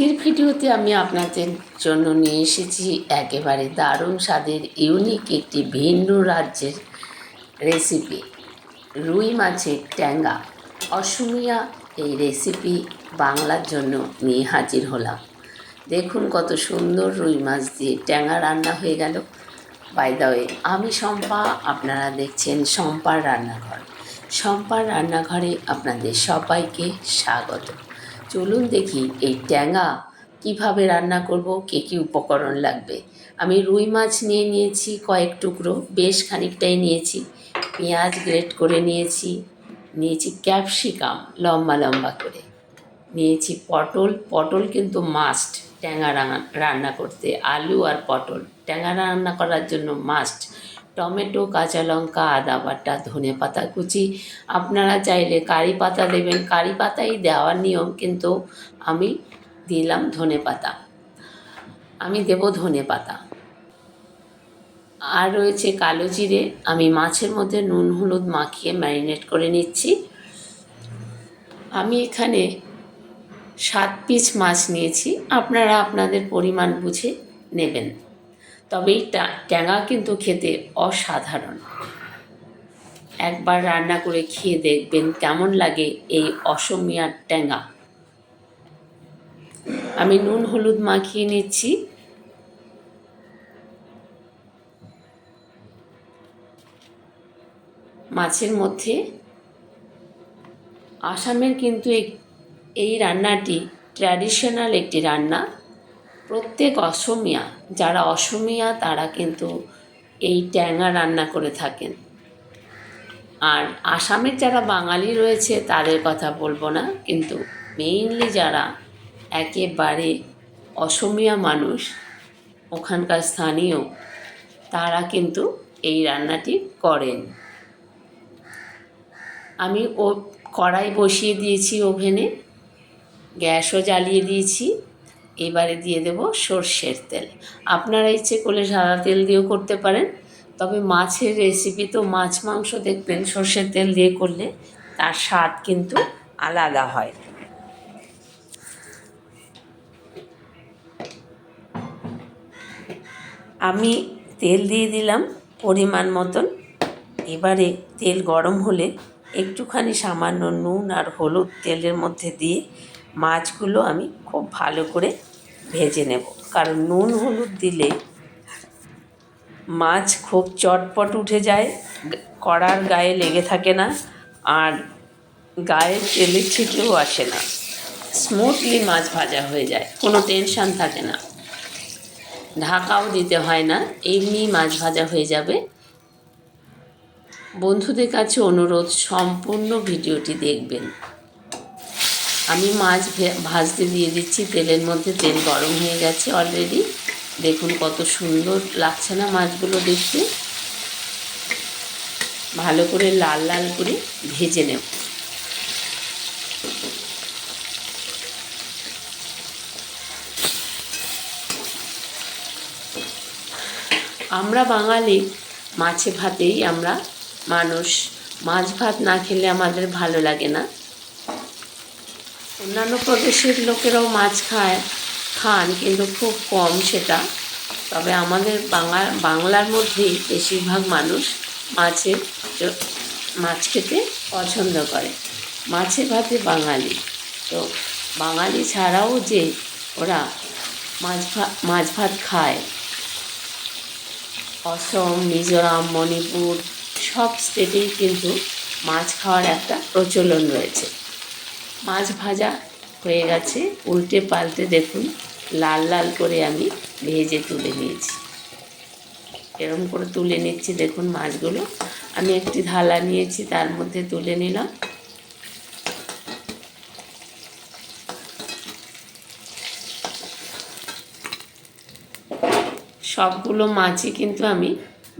আজকের ভিডিওতে আমি আপনাদের জন্য নিয়ে এসেছি একেবারে দারুণ স্বাদের ইউনিক একটি ভিন্ন রাজ্যের রেসিপি রুই মাছের ট্যাঙ্গা। অসমিয়া এই রেসিপি বাংলার জন্য নিয়ে হাজির হলাম। দেখুন কত সুন্দর রুই মাছ দিয়ে ট্যাঙ্গা রান্না হয়ে গেল। বাই দ্য ওয়ে আমি শম্পা, আপনারা দেখছেন শম্পার রান্নাঘর। শম্পার রান্নাঘরে আপনাদের সবাইকে স্বাগত। চলুন দেখি এই ট্যাঙা কীভাবে রান্না করব, কী কী উপকরণ লাগবে। আমি রুই মাছ নিয়ে নিয়েছি কয়েক টুকরো, বেশ খানিকটাই নিয়েছি। পেঁয়াজ গ্রেট করে নিয়েছি নিয়েছি ক্যাপসিকাম লম্বা লম্বা করে। নিয়েছি পটল পটল কিন্তু মাস্ট ট্যাঙা রান্না করতে, আলু আর পটল। ট্যাঙা রান্না করার জন্য মাস্ট টমেটো, কাঁচা লঙ্কা, আদা বাটা, ধনে পাতা কুচি। আপনারা চাইলে কারি পাতা দেবেন। কারি পাতাই দেওয়ার নিয়ম কিন্তু আমি দিলাম ধনে পাতা। আমি দেব ধনে পাতা। আর রয়েছে কালো জিরে। আমি মাছের মধ্যে নুন, হলুদ মাখিয়ে ম্যারিনেট করে নিচ্ছি। আমি এখানে সাত পিস মাছ নিয়েছি। আপনারা আপনাদের পরিমাণ বুঝে নেবেন। তবে এই ট্যাঙা কিন্তু খেতে অসাধারণ। একবার রান্না করে খেয়ে দেখবেন কেমন লাগে এই অসমিয়ার ট্যাঙা। আমি নুন, হলুদ মাখিয়ে নিচ্ছি। মাছের মধ্যে আসামের কিন্তু এই রান্নাটি ট্র্যাডিশনাল একটি রান্না। প্রত্যেক অসমিয়া, যারা অসমিয়া তারা কিন্তু এই ট্যাঙা রান্না করে থাকেন। আর আসামের যারা বাঙালি রয়েছে তাদের কথা বলব না, কিন্তু মেইনলি যারা একেবারে অসমিয়া মানুষ, ওখানকার স্থানীয়, তারা কিন্তু এই রান্নাটি করেন। আমি ও কড়াই বসিয়ে দিয়েছি ওভেনে, গ্যাসও জ্বালিয়ে দিয়েছি। এবারে দিয়ে দেব সর্ষের তেল। আপনারা ইচ্ছে করলে সাদা তেল দিয়েও করতে পারেন, তবে মাছের রেসিপি তো মাছ, মাংস দেখবেন, সর্ষের তেল দিয়ে করলে তার স্বাদ কিন্তু আলাদা হয়। আমি তেল দিয়ে দিলাম পরিমাণ মতন। এবারে তেল গরম হলে একটুখানি সামান্য নুন আর হলুদ তেলের মধ্যে দিয়ে মাছগুলো আমি খুব ভালো করে ভেজে নেব। কারণ নুন হলুদ দিলে মাছ খুব চটপট উঠে যায়, কড়ার গায়ে লেগে থাকে না, আর গায়ে তেলের ছিটেও আসে না। স্মুথলি মাছ ভাজা হয়ে যায়, কোনো টেনশান থাকে না। ঢাকাও দিতে হয় না, এমনি মাছ ভাজা হয়ে যাবে। বন্ধুদের কাছে অনুরোধ, সম্পূর্ণ ভিডিওটি দেখবেন। আমি মাছ ভাজতে দিয়ে দিচ্ছি, তেলের মধ্যে তেল গরম হয়ে গেছে অলরেডি দেখুন কত সুন্দর লাগছে না মাছগুলো দেখতে। ভালো করে লাল লাল করে ভেজে নেব। আমরা বাঙালি, মাছে ভাতেই আমরা মানুষ। মাছ ভাত না খেলে আমাদের ভালো লাগে না। অন্যান্য প্রদেশের লোকেরাও মাছ খায়, খান কিন্তু খুব কম সেটা। তবে আমাদের বাংলা বাংলার মধ্যেই বেশিরভাগ মানুষ মাছের মাছ খেতে পছন্দ করে। মাছে ভাতে বাঙালি। তো বাঙালি ছাড়াও যে ওরা মাছ ভাত মাছ ভাত খায়। অসম, মিজোরাম, মণিপুর সব স্টেটেই কিন্তু মাছ খাওয়ার একটা প্রচলন রয়েছে। মাছ ভাজা হয়ে গেছে। উল্টে পাল্টে দেখুন, লাল লাল করে আমি ভেজে তুলে নিয়েছি। এরকম করে তুলে নিচ্ছি, দেখুন মাছগুলো। আমি একটি থালা নিয়েছি, তার মধ্যে তুলে নিলাম। সবগুলো মাছই কিন্তু আমি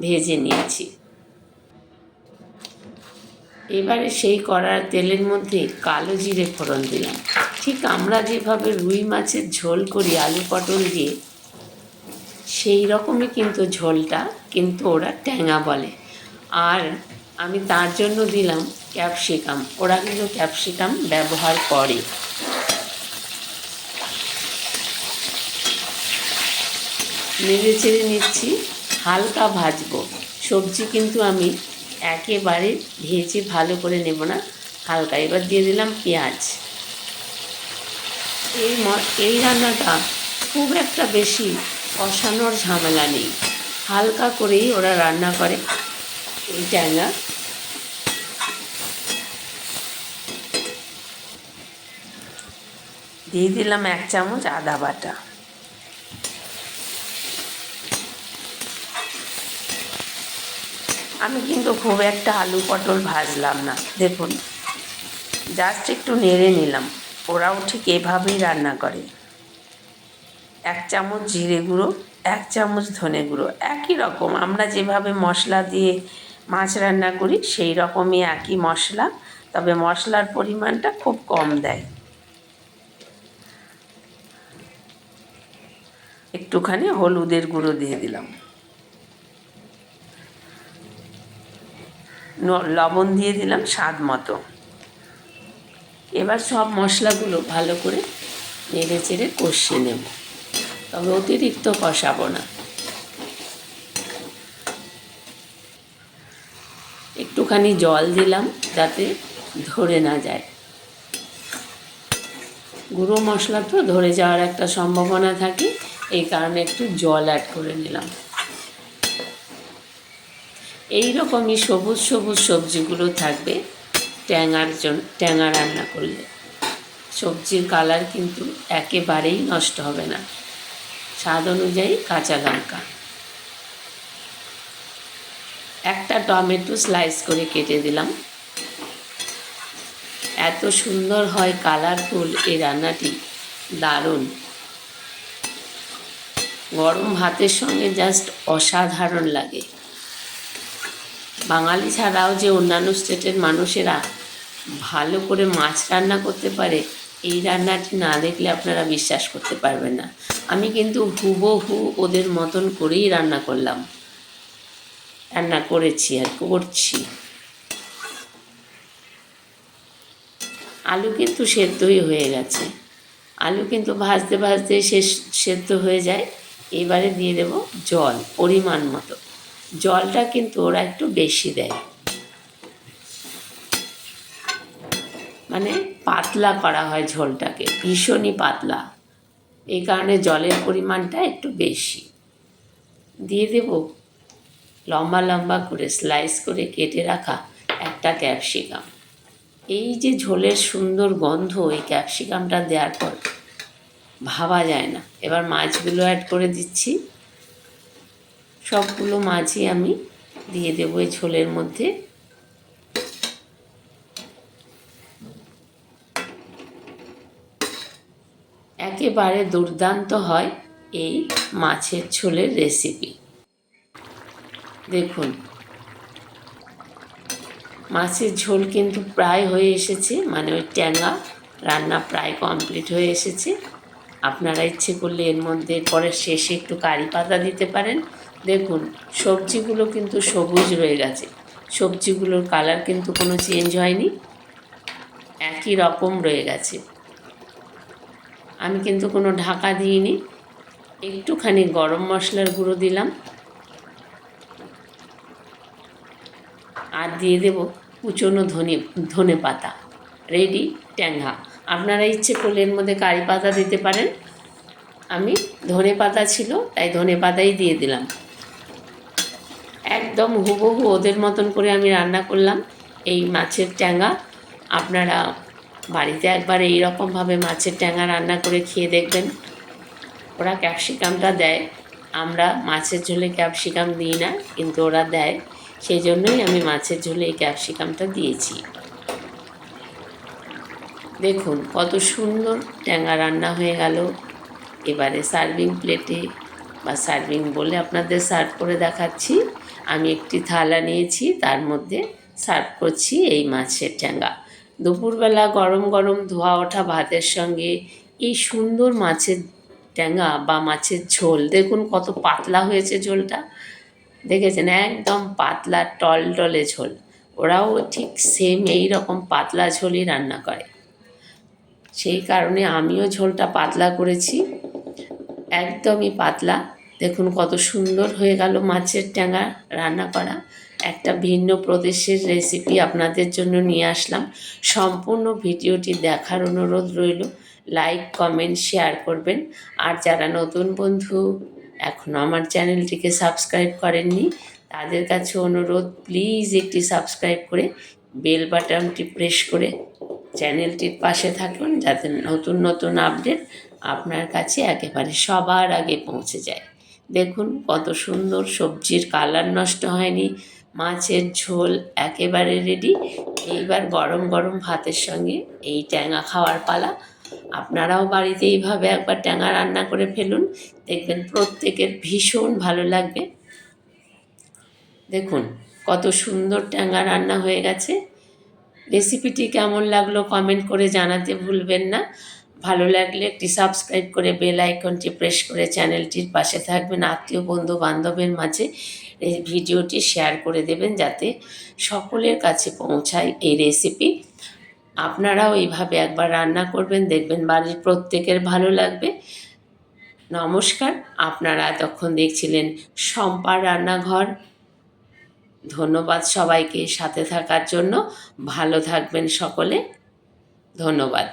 ভেজে নিয়েছি। এবারে সেই কড়ার তেলের মধ্যে কালো জিরে ফোড়ন দিলাম। ঠিক আমরা যেভাবে রুই মাছের ঝোল করি, আলু পটল দিয়ে, সেই রকমই কিন্তু ঝোলটা কিন্তু ওরা ট্যাঙা বলে। আর আমি তার জন্য দিলাম ক্যাপসিকাম। ওরা কিন্তু ক্যাপসিকাম ব্যবহার করে। নেড়ে চেড়ে নিচ্ছি, হালকা ভাজবো। সবজি কিন্তু আমি একেবারে ভেজে ভালো করে নেব না। হালকা এবার দিয়ে দিলাম পেঁয়াজ। এই এই রান্নাটা খুব একটা বেশি কষানোর ঝামেলা নেই। হালকা করেই ওরা রান্না করে এই ট্যাংরা। দিয়ে দিলাম এক চামচ আদা বাটা। আমি কিন্তু খুব একটা আলু পটল ভাজলাম না। দেখুন জাস্ট একটু নেড়ে নিলাম। ওরাও ঠিক এভাবেই রান্না করে। এক চামচ জিরে গুঁড়ো, এক চামচ ধনে গুঁড়ো, একই রকম। আমরা যেভাবে মশলা দিয়ে মাছ রান্না করি, সেই রকমই একই মশলা, তবে মশলার পরিমাণটা খুব কম দেয়। একটুখানি হলুদের গুঁড়ো দিয়ে দিলাম। লবণ দিয়ে দিলাম স্বাদ মতো। এবার সব মশলাগুলো ভালো করে নেড়ে চেড়ে কষিয়ে নেব। তবে অতিরিক্ত কষাবো না। একটুখানি জল দিলাম যাতে ধরে না যায়। গুঁড়ো মশলা তো ধরে যাওয়ার একটা সম্ভাবনা থাকে, এই কারণে একটু জল অ্যাড করে নিলাম। এই রকমই সবুজ সবুজ সবজিগুলো থাকবে ট্যাঙার জন্য ট্যাঙা রান্না করলে। সবজির কালার কিন্তু একেবারেই নষ্ট হবে না। স্বাদ অনুযায়ী কাঁচা লঙ্কা। একটা টমেটো স্লাইস করে কেটে দিলাম। এত সুন্দর হয় কালারফুল এই রান্নাটি, দারুণ। গরম ভাতের সঙ্গে জাস্ট অসাধারণ লাগে। বাঙালি ছাড়াও যে অন্যান্য স্টেটের মানুষেরা ভালো করে মাছ রান্না করতে পারে, এই রান্নাটি না দেখলে আপনারা বিশ্বাস করতে পারবেন না। আমি কিন্তু হুবহু ওদের মতন করেই রান্না করলাম। রান্না করেছি আর করছি। আলু কিন্তু সেদ্ধই হয়ে গেছে। আলু কিন্তু ভাজতে ভাজতে শেষ, সেদ্ধ হয়ে যায়। এবারে দিয়ে দেব জল, পরিমাণ মতো। জলটা কিন্তু ওরা একটু বেশি দেয়। মানে পাতলা করা হয় ঝোলটাকে, ভীষণই পাতলা। এই কারণে জলের পরিমাণটা একটু বেশি। দিয়ে দেব লম্বা লম্বা করে স্লাইস করে কেটে রাখা একটা ক্যাপসিকাম। এই যে ঝোলের সুন্দর গন্ধ, এই ক্যাপসিকামটা দেওয়ার পর ভাবা যায় না। এবার মাছগুলো অ্যাড করে দিচ্ছি। সবগুলো মাছই আমি দিয়ে দেবো এই ঝোলের মধ্যে। একেবারে দুর্দান্ত হয় এই মাছের ঝোলের রেসিপি দেখুন, মাছের ঝোল কিন্তু প্রায় হয়ে এসেছে মানে ওই ট্যাঙ্গা রান্না প্রায় কমপ্লিট হয়ে এসেছে। আপনারা ইচ্ছে করলে এর মধ্যে পরে শেষে একটু কারি পাতা দিতে পারেন দেখুন, সবজিগুলো কিন্তু সবুজ রয়ে গেছে। সবজিগুলোর কালার কিন্তু কোনো চেঞ্জ হয়নি। একই রকম রয়ে গেছে। আমি কিন্তু কোনো ঢাকা দিইনি। একটুখানি গরম মশলার গুঁড়ো দিলাম। আর দিয়ে দেব কুচনো ধনে ধনে পাতা। রেডি ট্যাংহা। আপনারা ইচ্ছে করলে এর মধ্যে কারি পাতা দিতে পারেন। আমি ধনে পাতা ছিল, তাই ধনে পাতাই দিয়ে দিলাম। একদম হুবহু ওদের মতন করে আমি রান্না করলাম এই মাছের ট্যাঙ্গা আপনারা বাড়িতে একবার এই রকমভাবে মাছের ট্যাঙ্গা রান্না করে খেয়ে দেখবেন। ওরা ক্যাপসিকামটা দেয়। আমরা মাছের ঝোলে ক্যাপসিকাম দিই না, কিন্তু ওরা দেয়। সেই জন্যই আমি মাছের ঝোলে এই ক্যাপসিকামটা দিয়েছি। দেখুন কত সুন্দর ট্যাঙ্গা রান্না হয়ে গেল। এবারে সার্ভিং প্লেটে বা সার্ভিং বলে আপনাদের সার্ভ করে দেখাচ্ছি। আমি একটি থালা নিয়েছি, তার মধ্যে সার্ভ করছি এই মাছের ট্যাঙ্গা। দুপুরবেলা গরম গরম ধোয়া ওঠা ভাতের সঙ্গে এই সুন্দর মাছের ট্যাঙ্গা বা মাছের ঝোল, দেখুন কত পাতলা হয়েছে ঝোলটা। দেখেছেন? একদম পাতলা, টলটলে ঝোল। ওরাও ঠিক সেম এই রকম পাতলা ঝোলই রান্না করে। সেই কারণে আমিও ঝোলটা পাতলা করেছি। একদমই পাতলা। দেখুন কত সুন্দর হয়ে গেল মাছের ট্যাঙা রান্না করা একটা ভিন্ন প্রদেশের রেসিপি আপনাদের জন্য নিয়ে আসলাম। সম্পূর্ণ ভিডিওটি দেখার অনুরোধ রইল। লাইক কমেন্ট শেয়ার করবেন। আর যারা নতুন বন্ধু এখনও আমার চ্যানেলটিকে সাবস্ক্রাইব করেননি, তাদের কাছে অনুরোধ প্লিজ একটি সাবস্ক্রাইব করে বেল বাটনটি প্রেস করে চ্যানেলটির পাশে থাকুন, যাতে নতুন নতুন আপডেট আপনার কাছে একেবারে সবার আগে পৌঁছে যায়। দেখুন, কত সুন্দর সবজির কালার নষ্ট হয়নি, মাছের ঝোল একেবারে রেডি এইবার গরম গরম ভাতের সঙ্গে এই ট্যাঙা খাওয়ার পালা। আপনারাও বাড়িতে এইভাবে একবার ট্যাঙা রান্না করে ফেলুন, দেখবেন প্রত্যেকের ভীষণ ভালো লাগবে। দেখুন, কত সুন্দর ট্যাঙা রান্না হয়ে গেছে। রেসিপিটি কেমন লাগল কমেন্ট করে জানাতে ভুলবেন না। ভালো লাগলে একটি সাবস্ক্রাইব করে বেল আইকনটি প্রেস করে চ্যানেলটির পাশে থাকবেন। আত্মীয় বন্ধু বান্ধবের মাঝে এই ভিডিওটি শেয়ার করে দেবেন যাতে সকলের কাছে পৌঁছায় এই রেসিপি আপনারাও এইভাবে একবার রান্না করবেন, দেখবেন বাড়ির প্রত্যেকের ভালো লাগবে। নমস্কার, আপনারা তখন দেখছিলেন শম্পার রান্নাঘর। ধন্যবাদ সবাইকে সাথে থাকার জন্য। ভালো থাকবেন সকলে। ধন্যবাদ।